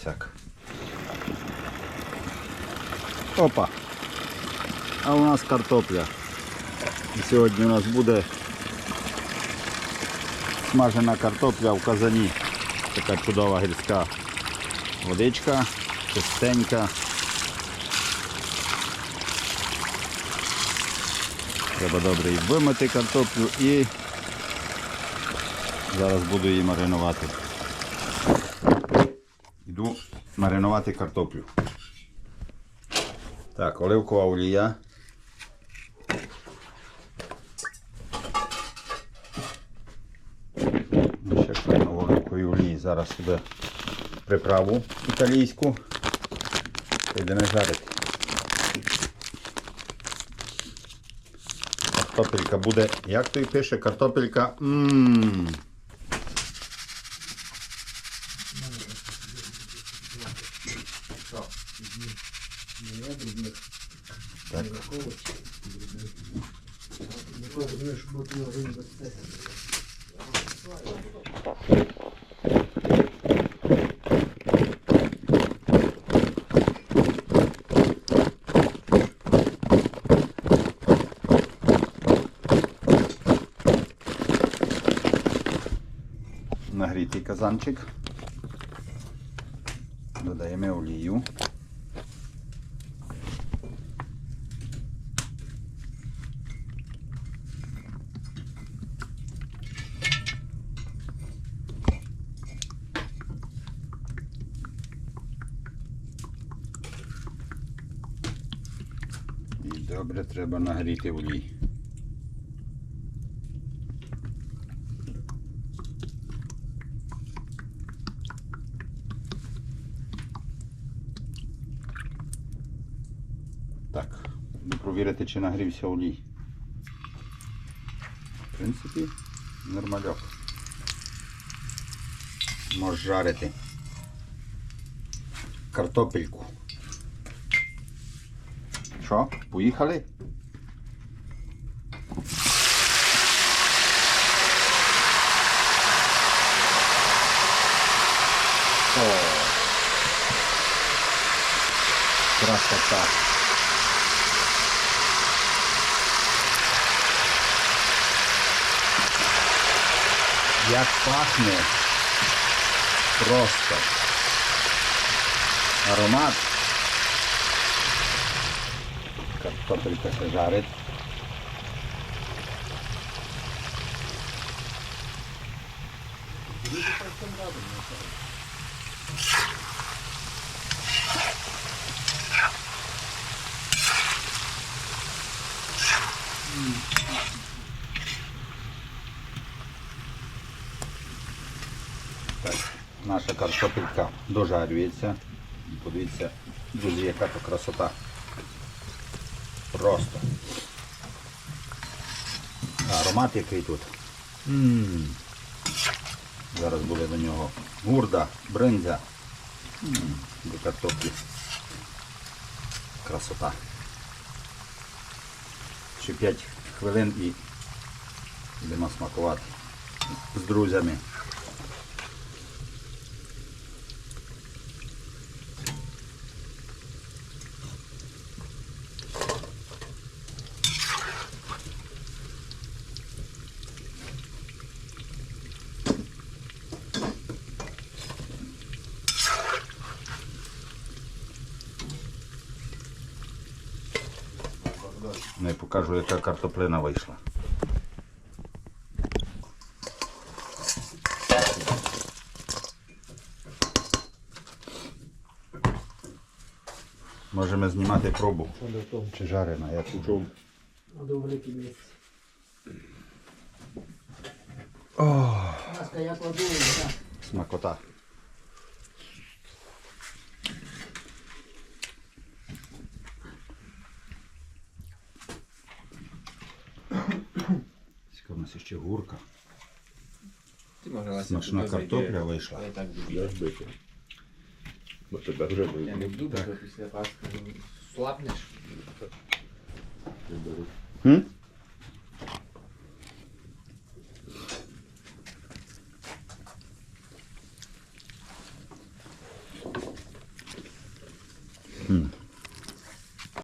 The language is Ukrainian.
всяк. Опа. А у нас картопля. І сьогодні у нас буде смажена картопля в казані. Така чудова гірська водичка, чистенька. Треба добре вимити картоплю і зараз буду її маринувати. Йду маринувати картоплю. Так, оливкова олія. Ще файно оливкової олії. Зараз сюди приправу італійську. Йдемо жарити. Картопелька буде, як той пише, картопелька. Ммм. Так. Нагрітий казанчик. Додаємо олію. І добре треба нагріти олій. Так, буду провірити, чи нагрівся олій. В принципі, нормальок. Можеш жарити картопельку. Що, поїхали? О, красота. Як пахне просто аромат. Картопелька ще жарить. Так, наша картопелька дожарюється. Подивіться, друзі, яка то красота. Просто. Аромат який тут. м Зараз буде до нього гурда, бринзя. м До картоплі. Красота. Ще 5 хвилин і йдемо смакувати з друзями. Не покажу, яка картоплина вийшла. Можемо знімати пробу. Чи жарена, як у чому. До великій місці. О, Маска, я кладу, так. смакота. Скільки у нас ще гурка. Ти може Смачна картопля вийшла. Я так. Я ж бити. Бо тебе вже Я не буду, бо після Пасхи слабнеш. М?